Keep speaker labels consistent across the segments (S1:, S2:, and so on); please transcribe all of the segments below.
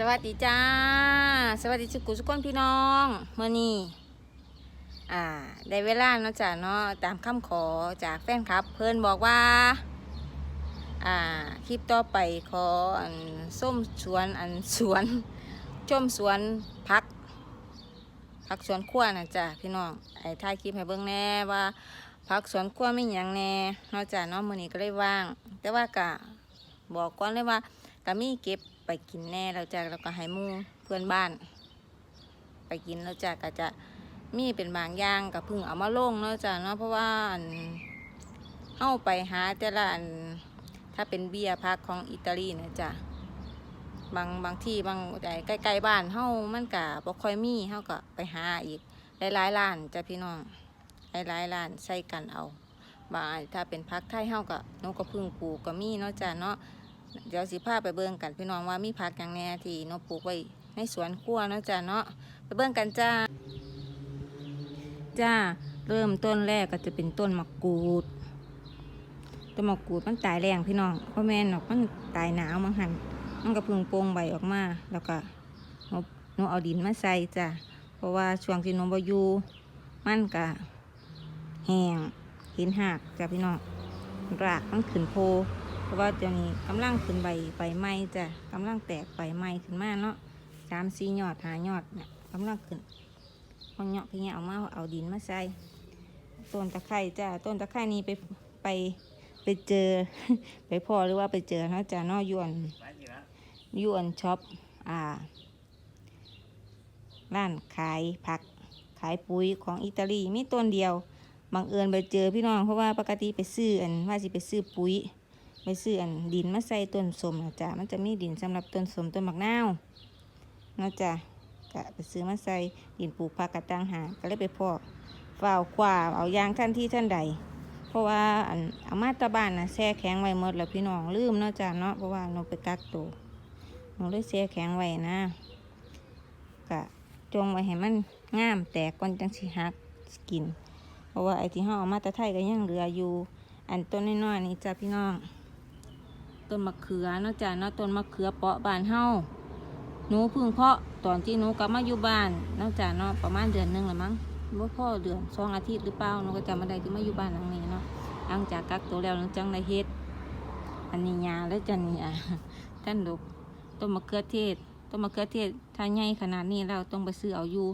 S1: สวัสดีจ้า สวัสดีสุกุสุกคนพี่น้องเมื่อนี้อ่า ได้เวลาเนาะจ้ะเนาะตามคำขอจากแฟนคลับ เพิ่นบอกว่า อ่า คลิปต่อไปขออันส้มสวนอันสวนชมสวนพักพักสวนครัวนะจ้ะพี่น้องไอ้ถ่ายคลิปให้เบิ่งแน่ว่าพักสวนครัวไม่หยังแน่เนอกจ้าเนาะมื้อนี้ก็เลยว่าง แต่ว่ากะบอกก่อนเลยว่า ก็มีเก็บไปกินแน่แล้วจ้ะแล้วก็ให้มู่เพื่อนบ้าน ไปกินแล้วจ้ะก็จะมีเป็นบางอย่างก็เพึ่งเอามาลงเนาะจ้ะเนาะเพราะว่าอันเฮาไปหาแต่ละอันถ้าเป็นเบียร์พักของอิตาลีเนี่ยจ้ะบางบางที่บางใกล้ๆบ้านเฮามันกะบ่ค่อยมีเฮาก็ไปหาอีกหลายๆร้านจ้ะพี่น้องหลายๆร้านใส่กันเอา บางถ้าเป็นพักไทยเฮาก็นกก็พึ่งปูก็มีเนาะจ้ะเนาะ เดี๋ยวสิพาไปเบิ่งกันพี่น้องว่ามีผักอย่างแน่ที่นกปลูกไว้ในสวนครัวเนาะจ้ะเนาะไปเบิ่งกันจ้า จ้าเริ่มต้นแรกก็จะเป็นต้นมะกรูดต้นมะกรูดมันตายแรงพี่น้องเพราะแม่นหรอกมันตายหนาวมังหันมันก็เพึ่งโป่งใบออกมาแล้วก็นูหนูเอาดินมาใส่จ้ะเพราะว่าช่วงที่นูบอยู่มันก็แห้งห็นหักจ้ะพี่น้องรากมันขึ้นโพ เพราะว่าเดี๋ยวนี้กำลังขึ้นใบใบไม้จ้ะกำลังแตกใบไม้ขึ้นมาเนาะสามสี่ยอดหายอดเนี่ยกำลังขึ้นพอเนาะพี่เงี้ยเอามาเอาดินมาใส่ต้นตะไคร้จ้ะต้นตะไคร้นี้ไปไปไปเจอ ไปพ่อหรือว่าไปเจอเนาะจ้ะนาะยวนยวนช็อปอ่าร้านขายผักขายปุ๋ยของอิตาลีมีต้นเดียวบังเอิญไปเจอพี่น้องเพราะว่าปกติไปซื้ออันว่าสิไปซื้อปุ๋ย ไปซื้ออันดินมาใส่ต้นสมนะจ๊ะมันจะมีดินสำหรับต้นสมต้นมะนาวนะจ๊ะก็ไปซื้อมาใส่ดินปลูกผักกระตังหาก็เลยไปพอกฝ่าวขวาเอายางท่านที่ท่านใด เพราะว่าอันอามาตาบ้านนะแช่แข็งไว้หมดแล้วพี่น้องลืมเนาะจ้ะเนาะเพราะว่าหนูไปกักตัวหนูเลยเสียแข็งไว้นะกะจงไว้ให้มันงามแตกก่อนจังสิหักกิน เพราะว่าไอ้ที่ห่อามาตะไทยก็ยังเหลืออยู่ อันต้นน้อยๆนี่จ้าพี่น้อง ต้นมะเขือเนาะจ้าเนาะต้นมะเขือเปาะบานเฮาหนูพึ่งเพาะตอนที่หนูกลับมาอยู่บ้านเนาะจ้าเนาะประมาณเดือนหนึงละมั้งว่าพ่อเดือนสองอาทิตย์หรือเปล่าหนูก็จำไม่ได้ที่มาอยู่บ้านหลังนี้เนาะหลังจากกักตัวแล้วหลังจังได้เฮ็ดอันนี้ยาแล้วจันนี่อะท่านดูต้นมะเขือเทศต้นมะเขือเทศถ้าใหญ่ขนาดนี้เราต้องไปซื้อเอาอยู่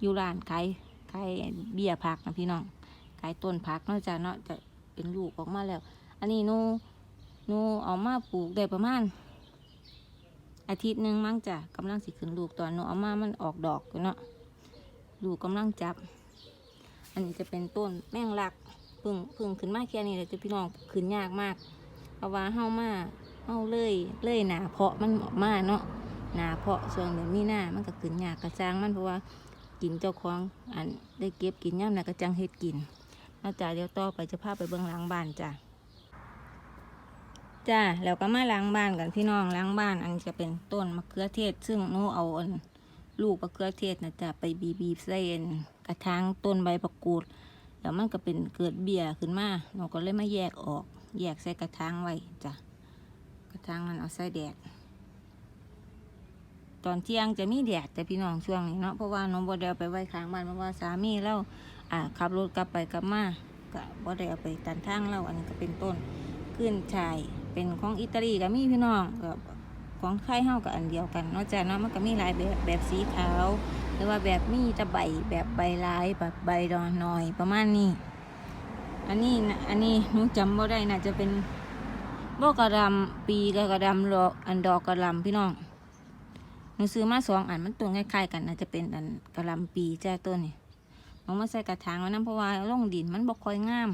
S1: อยู่ร้านขายขายเบี้ยผักนะพี่น้องขายต้นผักเนอกจากเนาะจะเป็นลูกออกมาแล้ว อันนี้หนู หนูเอามาปลูกได้ประมาณ อาทิตย์หนึ่งมั้งจ้ะกำลังสิขึ้นลูกตอนหนูเอามามันออกดอกอยู่เนาะลูกกำลังจับ อันนี้จะเป็นต้นแมงลักพึ่งพึ่งขึ้นมาแค่นี้เลยจะพี่น้องขึ้นยากมากเพราะว่าเฮามาเอาเลยเลยหนาเพาะมันออกมาเนาะหนาเพาะส่วนเดี๋ยวมีหน้ามันก็ขึ้นยากกระจางมันเพราะว่ากินเจ้าของอันได้เก็บกินย่ำนะกระจังเฮ็ดกินนอกจากเดี๋ยวต่อไปจะพาไปเบื้องหลังบ้านจ้ะ จ้าแล้วก็มาล้างบ้านกันพี่น้องล้างบ้าน อันจะเป็นต้นมะเขือเทศ ซึ่งหนูเอาลูกมะเขือเทศนะจ้ะไปบีบีใส่อันกระถางต้นใบประกูดแล้วมันก็เป็นเกิดเบี้ยขึ้นมาหนูก็เลยมาแยกออก แยกใส่กระถางไว้จ้ะกระถางมันเอาใส่แดด ตอนเที่ยงจะมีแดดแต่พี่น้องช่วงนี้เนาะเพราะว่าน้องบไดเอาไปไว้ข้างบ้านเพราะว่าสามีเราอ่าขับรถกลับไปกลับมาก็บไดเอาไปตันทางเราอันนี้ก็เป็นต้นขึ้นชาย เป็นของอิตาลีก็มีพี่น้องก็ของไทยเฮาก็อันเดียวกันนอกจากเนาะมันก็มีหลายแบบแบบสีขาว หรือว่าแบบมีตะใบแบบใบลายแบบใบดอนหน่อยประมาณนี้ อันนี้อันนี้หนูจำบ่ได้น่าจะเป็นบกระดำปีกับกระดำดอกอันดอกกระลำพี่น้องหนูซื้อมาสองอันมันตัวคล้ายๆกันน่าจะเป็นอันกระลำปีแจ้ตัวนี้หนูมาใส่กระถางไว้นั่นเพราะว่าลงดินมันบ่ค่อยงาม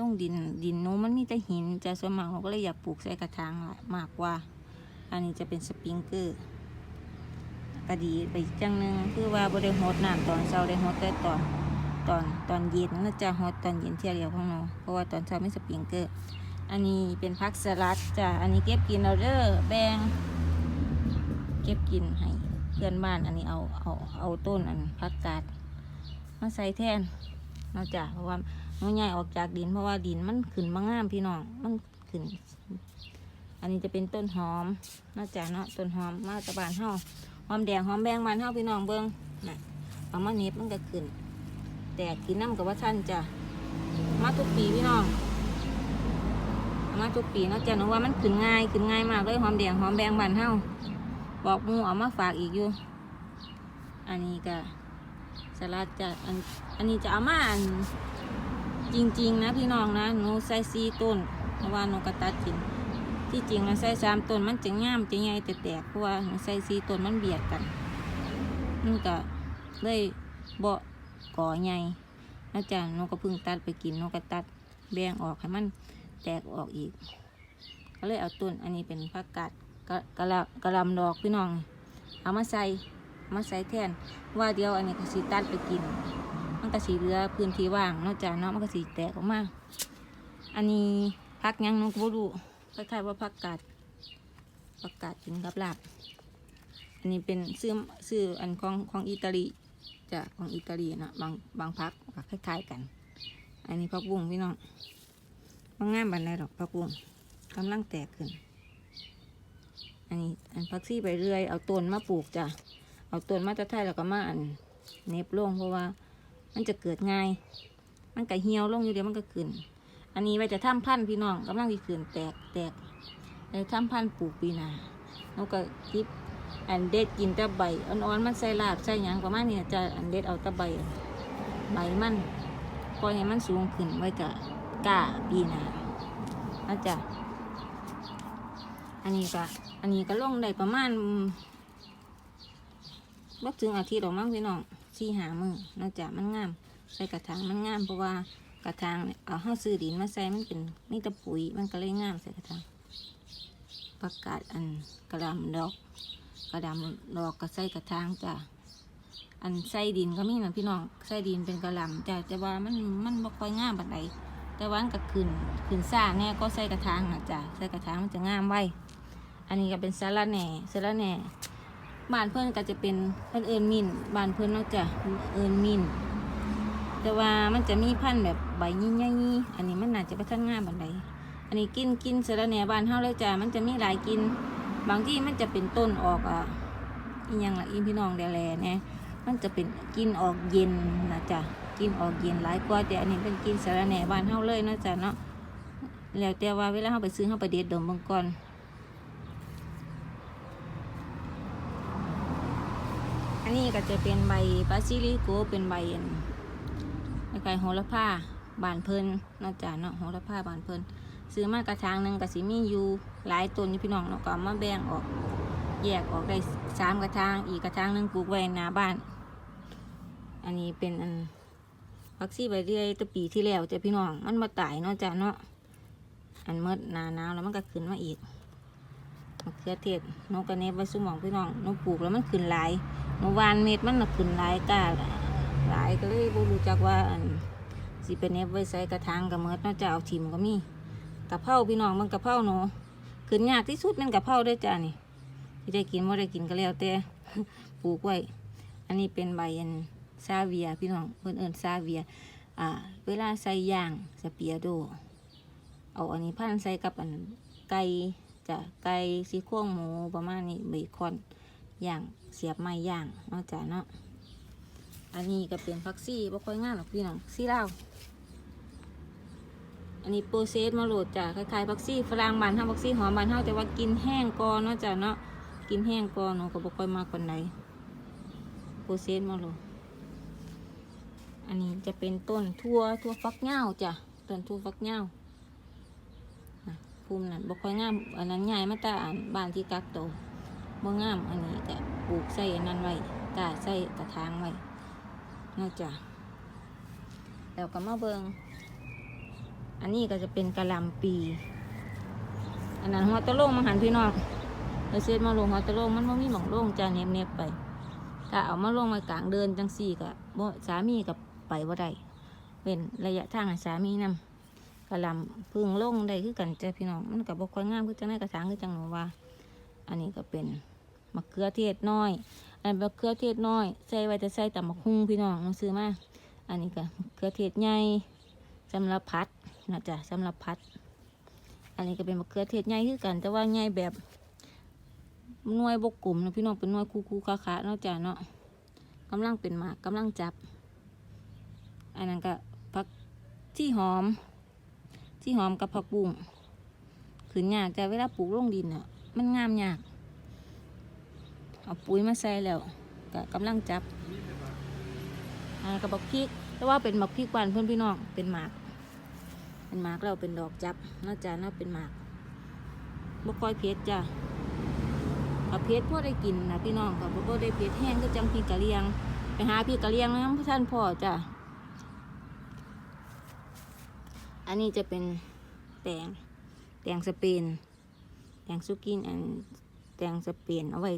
S1: ลงดินดินหนูมันมีแต่หินจ้าส่วนมากเราก็เลยอยากปลูกใส่กระถางมากกว่า อันนี้จะเป็นสปริงเกอร์ก็ดีไปอีกจังหนึงคือว่าบ่ได้หดน้ำตอนเช้าได้หดแต่ตอนตอนตอนเย็นนะจะฮอตอนเย็นเที่ยวเดียวของหนูเพราะว่าตอนเช้าไม่สปริงเกอร์ อันนี้เป็นพักสลัดจ้ะอันนี้เก็บกินเราเด้อแบงเก็บกินให้เพื่อนบ้านอันนี้เอาเอาเอาต้นอันพักกาดมาใส่แทนเนาะจ้ะเพราะว่า มันใหญ่ออกจากดินเพราะว่าดินมันขึ้นมางามพี่น้องมันขึ้น อันนี้จะเป็นต้นหอมนอกจากเนาะต้นหอมมาจากบ้านเฮาหอมแดงหอมแบงบ้านเฮาพี่น้องเบิ้งน่ะเอามาเน็บมันก็ขึ้น แต่กินน้ำกับว่าท่านจะมาทุกปีพี่น้องเอามาทุกปีนาะจ้ะหนูว่ามันขึ้นง่ายขึ้นง่ายมากเลยหอมแดงหอมแบงบานเฮาบอกมูเอามาฝากอีกอยู่ อันนี้ก็สลัดจะอันอันนี้จะเอามาอัน จริง ๆ นะพี่น้องนะหนูใส่ซีต้นเพราะว่าหนูก็ตัดกิน ที่จริงเราใส่สามต้นมันจะง่ามจะใหญ่แต่แตกเพราะว่าหนูใส่ซีต้นมันเบียดกันมันก็เลยเบาก่อใหญ่นะจ๊ะหนูก็เพิ่งตัดไปกินหนูก็ตัดแบ่งออกให้มันแตกออกอีก ก็เลยเอาต้นอันนี้เป็นผักกาดกะกะละกะลำดอกพี่น้อง เอามาใส่มาใส่แทนว่าเดียวอันนี้ก็สีตัดไปกิน มันก็สีเหลือพื้นที่ว่างนอกจากเนาะมันก็สีแตกออกมา อันนี้พักยังน้องก็บ่รู้คล้ายๆว่าพักกาดพักกาดกินกับลาบอันนี้เป็นซื้อซื้ออันของของอิตาลีจะของอิตาลีนะบางบางพักก็คล้ายๆกัน อันนี้พักบุ้งพี่น้องมันงามบันไดหรอกพักบุ้งกำลังแตกขึ้น อันนี้อันพักซี่ไปเรื่อยเอาต้นมาปลูกจ้ะเอาต้นมาตะไทยแล้วก็มาอันเน็บลงเพราะว่า มันจะเกิดง่าย มันก็เหี่ยวลงอยู่เดียวมันก็ขึ้น อันนี้ไว้จะทำพันธุ์พี่น้องกำลังที่ขึ้นแตกแตกเลยทำพันธุ์ปลูกปีนาแล้วก็จิบอันเด็ดกินต่ใบอ่อนๆมันใส่ลาบใส่หยังประมาณนี้นะจะอันเด็ดเอาต่ใบใบมันปล่อยให้มันสูงขึ้นไว้จะกล้าปีนานะจ๊ะอันนี้ก็อันนี้ก็ลงได้ประมาณบักถึงอาทิตย์หรอกมั้งพี่น้อง สี่หามือน่าจะมันงาม ใส่กระถางมันงามเพราะว่ากระถางเอาห้าซื้อดินมาใส่มันเป็นมีแตะปุ๋ยมันก็เลยงามใส่กระถางประกาศอันกระดำดอก กระดำดอกก็ใส่กระถางจ้ะอันใส่ดินก็มีนะพี่น้องใส่ดินเป็นกระลำจ้ะแต่ว่ามันมันบ่ค่อยงามปานใดแต่ว่ามันก็ขึ้นขึ้นซ่าแน่ก็ใส่กระถางนะจ้ะใส่กระถางมันจะงามไว้อันนี้ก็เป็นสาระแหน่สาระแหน่ บ้านเพื่อนก็จะเป็นเพื่อนเอินมินบ้านเพื่อนนอกจากเอินมินแต่ว่ามันจะมีพันธุ์แบบใบยี่ยี่ๆอันนี้มันน่าจะไปทันง่ายบันไดอันนี้กินกินเสร็จแล้วเนี่ยบ้านเฮาเลยจ้ะมันจะมีหลายกิน บางที่มันจะเป็นต้นออกอะอีหยังละอีพี่น้องแดแลเนี่ยมันจะเป็นกินออกเย็นนะจ๊ะกินออกเย็นหลายกว่าแต่อันนี้เป็นกินสาระแหน่บ้านเฮาเลยนาะจ๊ะเนาะแล้วแต่ว่าเวลาเฮาไปซื้อเฮาไปเด็ดดมบิ่งก่อน อั นนี้ก็จะเป็นใบบาซิลิโกเป็นใบอันไก่โหระพาบานเพลินนอกจากเนาะโหระพาบานเพลินซื้อมากระถางหนึ่งก็สิมีอยู่หลายต้นอยู่พี่น้องเนาะก็มาแบ่งออก แยกออกได้สามกระถางอีกกระถางหนึ่งปลูกไว้หน้าบ้าน อันนี้เป็นอันพักซี่ใบเรื่อยตั้ปีที่แล้วจ้ะพี่น้องมันมาตายเนาะจ้ะเนาะอันเมื่อนาหนาวแล้วมันก็ขึ้นมาอีกมะเขือเทศนกกระเนบไว้สมองพี่น้องนกปลูกแล้วมันขึ้นหลาย เมื่อวานเม็ดมันน่ะขึ้นหลายกาหลายก็เลยบ่รู้จักว่าอันสิเป็นเนบไว้ใส่กระถางกับเมิดน่าจะเอาถิ่มก็มีกะเพราพี่น้องมันกะเพราหนูขึ้นยากที่สุดเป็นกะเพราเด้วยจ้านี่ที่ได้กินไม่ได้กินก็แล้วแต่ปลูกไว้ อันนี้เป็นใบอันซาเวียพี่น้องเพิ่นเอิ้นซาเวีย อ่า เวลาใส่ย่างสเปียโด เอาอันนี้พันใส่กับอันไก่จะไก่ซี่โครงหมูประมาณนี้เบคอนย่าง เสียบไม้ย่างเนอกจากเนาะอันนี้ก็เป็นฟักซี่บ่ค่อยงามหรอกพี่น้องซี่เล่าอันนี้โปรเซสมาโหลดจากคล้ายๆฟักซี่ฝรั่งบานเฮาฟักซี่หอมบานเฮาแต่ว่ากินแห้งก่อนเนาะจ้ะเนาะกินแห้งก่อนหนูก็บ่ค่อยมากคนใดโปรเซสมาโหลดอันนี้จะเป็นต้นทั่วทั่วฟักเงาจ้ะต้นทั่วฟักเงาน่ะภูมินั้นบ่ค่อยงามอันนั้นใหญ่มาแต่อันบ้านที่กักโต บ่งามอันนี้ก็ปลูกใส่อันนั้นไว้กาใส่กระถางไว้นอกจากแล้วก็มาเบิงอันนี้ก็จะเป็นกระหลำปี อันนั้นหัวตะโลงมาหันพี่น้องเราเสียมาลงหัวตะโลงมันบ่มีหมองโลงจะเน็บเน็บไปถ้าเอามาลงไว้กลางเดินจังสี่ก็บ่สามีกับไปบ่ได้เป็นระยะทางห้สามีนำกระหลำพึ่งลงได้คือกันจ้ะพี่น้องมันก็บ่ค่อยงามคือจังไดกระถางคือจังหนูว่า อันนี้ก็เป็น มะเขือเทศน้อย อันมะเขือเทศน้อย ใส่ไว้จะใส่แต่มะคุงพี่น้องน้องซื้อมา อันนี้ก็มะเขือเทศใหญ่สำหรับพัดนะจ๊ะสำหรับพัด อันนี้ก็เป็นมะเขือเทศใหญ่คือกัน แต่ว่าใหญ่แบบน่วยบกกลุ่มนะพี่น้องเป็นน่วยคูๆคาๆเนาะจ้ะเนาะกำลังเป็นหมากกำลังจับ อันนั้นก็ผักที่หอม ที่หอมกับผักบุ้งขืนยากแต่เวลาปลูกลงดินอะ มันงามยาก เอาปุ๋ยมาใส่แล้วก็กำลังจับอันนั้นกับบักพริกแต่ว่าเป็นบักพริกวานเพื่อนพี่น้องเป็นหมาก เป็นหมากแล้วเป็นดอกจับน่าจะน่าเป็นหมากบ่ค่อยเผ็ดจ้ะเอาเผ็ดพอได้กินนะพี่น้องกับบ่ได้เผ็ดแห้งก็จังพี่กะเลียง ไปหาพี่กะเลียงนะท่านพ่อจ้ะอันนี้จะเป็นแตงแตงสเปนแตงซุกินอันแตงสเปนเอาไว้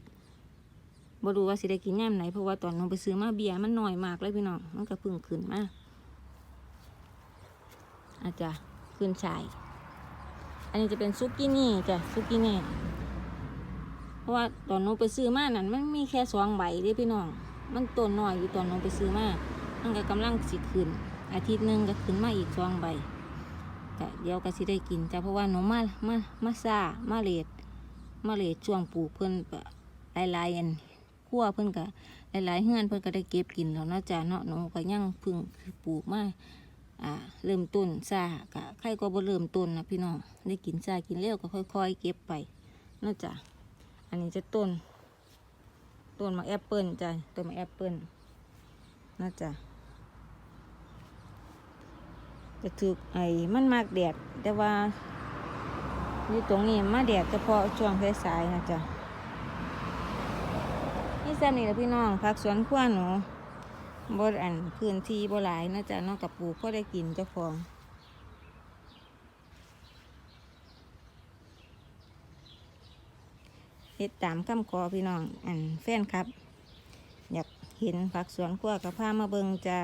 S1: บ่รู้ว่าสิได้กินแนมไหนเพราะว่าตอนน้องไปซื้อมาเบียร์มันหน้อยมากเลยพี่น้องมันก็เพิ่งขึ้นมาอาจจะขึ้นชาย อันนี้จะเป็นซุกินี่จ้ะซุกินี่เพราะว่าตอนน้องไปซื้อมานั่นมันมีแค่สองใบเด้พี่น้อง มันต้นน้อยอยู่ตอนน้องไปซื้อมามันก็กำลังสิขึ้น อาทิตย์หนึ่งก็ขึ้นมาอีกสองใบก็เดี๋ยวก็สิได้กินจ้ะเพราะว่าหนูมามามาซามาเลดมาเลดช่วงปลูกเพิ่นก็หลายๆอัน ขั้วเพิ่นก็หลายๆเฮือนเพิ่นก็ได้เก็บกินแล้วเนาะจ้ะเนาะหนูก็ยังพึ่งปลูกมาอ่าเริ่มต้นซาก็ใครก็บ่เริ่มต้นนะพี่น้องได้กินซากินเร็วก็ค่อย ๆ เก็บไปเนาะจ้ะอันนี้จะต้น ต้นมะแอปเปิลจ้ะต้นมะแอปเปิลนาะจ้ะจะถือไอ้มันมากแดดแต่ว่าอยู่ตรงนี้มาแดดเฉพาะช่วงสายๆนะจ๊ะ ซ้ำนี่แหละพี่น้องผักสวนขั้วหนูบดอันพื้นที่บ่หลายนะจ๊ะนอกกับปลูกก็ได้กินเจ้าของเฮ็ดตามคำขอพี่น้องอันแฟนครับ อยากเห็นผักสวนขั้วกับพามาเบิงจ้า